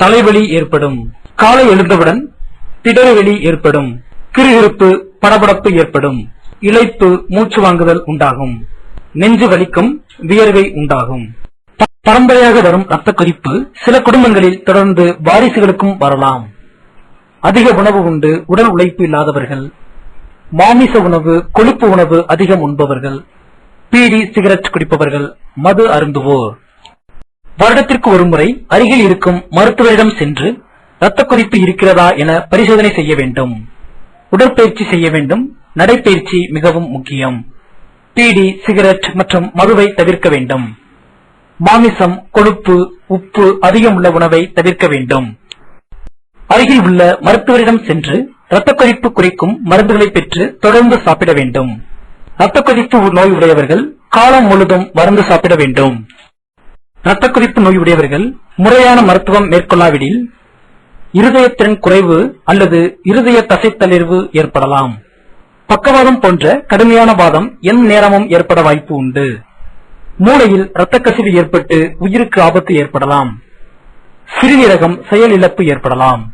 தலைவலி ஏற்படும் காலை எழுந்தவுடன் திடறுவெளி ஏற்படும் கிருகிருப்பு படபடப்பு ஏற்படும் இளைப்பு மூச்சு வாங்குதல் உண்டாகும் நெஞ்சு வலிக்கும் வியர்வை உண்டாகும். பரம்பரையாக வரும் ரத்த கொதிப்பு சில குடும்பங்களில் தொடர்ந்து வாரிசுகளுக்கும் வரலாம். அதிக உணவு உண்டு உடல் உழைப்பு இல்லாதவர்கள். மாமிச உணவு கொழுப்பு உணவு அதிகம் உண்பவர்கள். பீடி சிகரெட் குடிப்பவர்கள் மது அருந்துவோர். வருடத்திற்கு ஒருமுறை அருகில் இருக்கும் மருத்துவரிடம் சென்று இரத்த கொதிப்பு இருக்கிறதா என பரிசோதனை செய்ய வேண்டும். உடற்பயிற்சி செய்ய வேண்டும். நடைப்பயிற்சி மிகவும் முக்கியம். பீடி சிகரெட் மற்றும் மதுவை தவிர்க்க வேண்டும். மாமிசம் கொழுப்பு உப்பு அதிகம் உள்ள உணவை தவிர்க்க வேண்டும். அருகில் உள்ள மருத்துவரிடம் சென்று இரத்த கொதிப்பு குறைக்கும் மருந்துகளை பெற்று தொடர்ந்து சாப்பிட வேண்டும். இரத்த கொதிப்பு நோய் உடையவர்கள் காலம் முழுதும் மருந்து சாப்பிட வேண்டும். இரத்த கொதிப்பு நோய் உடையவர்கள் முறையான மருத்துவம் மேற்கொள்ளாவிடில் இருதயத்திறன் குறைவு அல்லது இருதய தசைத்தளிர்வு ஏற்படலாம். பக்கவாதம் போன்ற கடுமையான வாதம் எந்த நேரமும் ஏற்பட வாய்ப்பு உண்டு. மூளையில் இரத்த கசிவு ஏற்பட்டு உயிருக்கு ஆபத்து ஏற்படலாம். சிறுநீரகம் செயலிழப்பு ஏற்படலாம்.